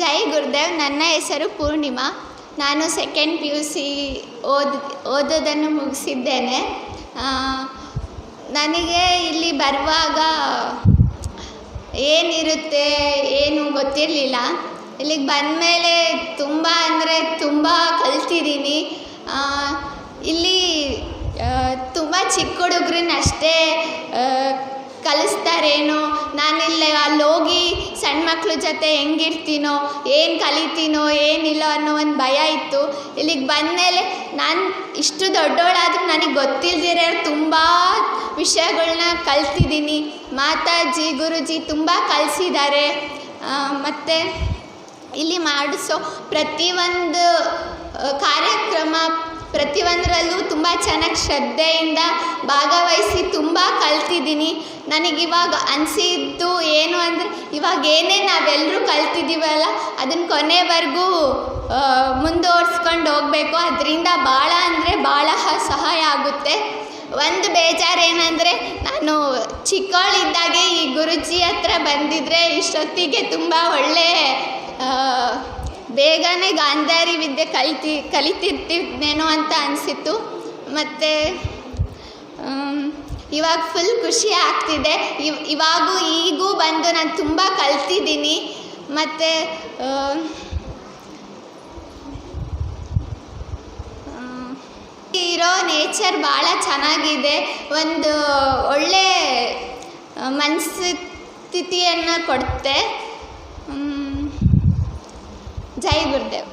ಜೈ ಗುರುದೇವ್, ನನ್ನ ಹೆಸರು ಪೂರ್ಣಿಮಾ. ನಾನು ಸೆಕೆಂಡ್ ಪಿ ಯು ಸಿ ಓದ್, ಓದೋದನ್ನು ಮುಗಿಸಿದ್ದೇನೆ. ನನಗೆ ಇಲ್ಲಿ ಬರುವಾಗ ಏನಿರುತ್ತೆ, ಏನು ಗೊತ್ತಿರಲಿಲ್ಲ. ಇಲ್ಲಿಗೆ ಬಂದಮೇಲೆ ತುಂಬ ಅಂದರೆ ತುಂಬ ಕಲ್ತಿದ್ದೀನಿ. ಇಲ್ಲಿ ತುಂಬ ಚಿಕ್ಕ ಹುಡುಗ್ರನ್ನ ಅಷ್ಟೇ ಕಲಿಸ್ತಾರೇನೋ. ನಾನಿಲ್ಲಿ ಅಲ್ಲಿ ಸಣ್ಣ ಮಕ್ಳ ಜೊತೆ ಹೆಂಗಿರ್ತೀನೋ, ಏನು ಕಲಿತೀನೋ, ಏನಿಲ್ಲೋ ಅನ್ನೋ ಒಂದು ಭಯ ಇತ್ತು. ಇಲ್ಲಿಗೆ ಬಂದಮೇಲೆ ನಾನು ಇಷ್ಟು ದೊಡ್ಡವಳಾದ್ರೂ ನನಗೆ ಗೊತ್ತಿಲ್ದಿರೋ ತುಂಬ ವಿಷಯಗಳನ್ನ ಕಲ್ತಿದ್ದೀನಿ. ಮಾತಾಜಿ, ಗುರೂಜಿ ತುಂಬ ಕಲಿಸಿದ್ದಾರೆ ಮತ್ತು ಇಲ್ಲಿ ಮಾಡಿಸೋ ಪ್ರತಿಯೊಂದು ಕಾರ್ಯಕ್ರಮ ಪ್ರತಿಯೊಂದರಲ್ಲೂ ತುಂಬ ಚೆನ್ನಾಗಿ ಶ್ರದ್ಧೆಯಿಂದ ಭಾಗವಹಿಸಿ ತುಂಬ ಕಲ್ತಿದ್ದೀನಿ. ನನಗಿವಾಗ ಅನಿಸಿದ್ದು ಏನು ಅಂದರೆ, ಇವಾಗ ಏನೇ ನಾವೆಲ್ಲರೂ ಕಲ್ತಿದ್ದೀವಲ್ಲ ಅದನ್ನು ಕೊನೆವರೆಗೂ ಮುಂದುವರ್ಸ್ಕೊಂಡು ಹೋಗಬೇಕು. ಅದರಿಂದ ಭಾಳ ಅಂದರೆ ಭಾಳ ಸಹಾಯ ಆಗುತ್ತೆ. ಒಂದು ಬೇಜಾರು ಏನಂದರೆ ನಾನು ಚಿಕ್ಕವಳಿದ್ದಾಗೆ ಈ ಗುರುಜಿ ಹತ್ರ ಬಂದಿದ್ದರೆ ಇಷ್ಟೊತ್ತಿಗೆ ತುಂಬ ಒಳ್ಳೆ ಬೇಗನೆ ಗಾಂಧಾರಿ ವಿದ್ಯೆ ಕಲಿತಿ ಕಲಿತಿರ್ತಿದ್ನೇನೋ ಅಂತ ಅನಿಸಿತ್ತು. ಮತ್ತು ಇವಾಗ ಫುಲ್ ಖುಷಿ ಆಗ್ತಿದೆ. ಇವ್, ಇವಾಗೂ ಈಗೂ ಬಂದು ನಾನು ತುಂಬ ಕಲ್ತಿದ್ದೀನಿ. ಮತ್ತು ಇರೋ ನೇಚರ್ ಭಾಳ ಚೆನ್ನಾಗಿದೆ. ಒಂದು ಒಳ್ಳೆ ಮನಸ್ಥಿತಿಯನ್ನು ಕೊಡುತ್ತೆ ಜೈ ಗುರುದೇವ್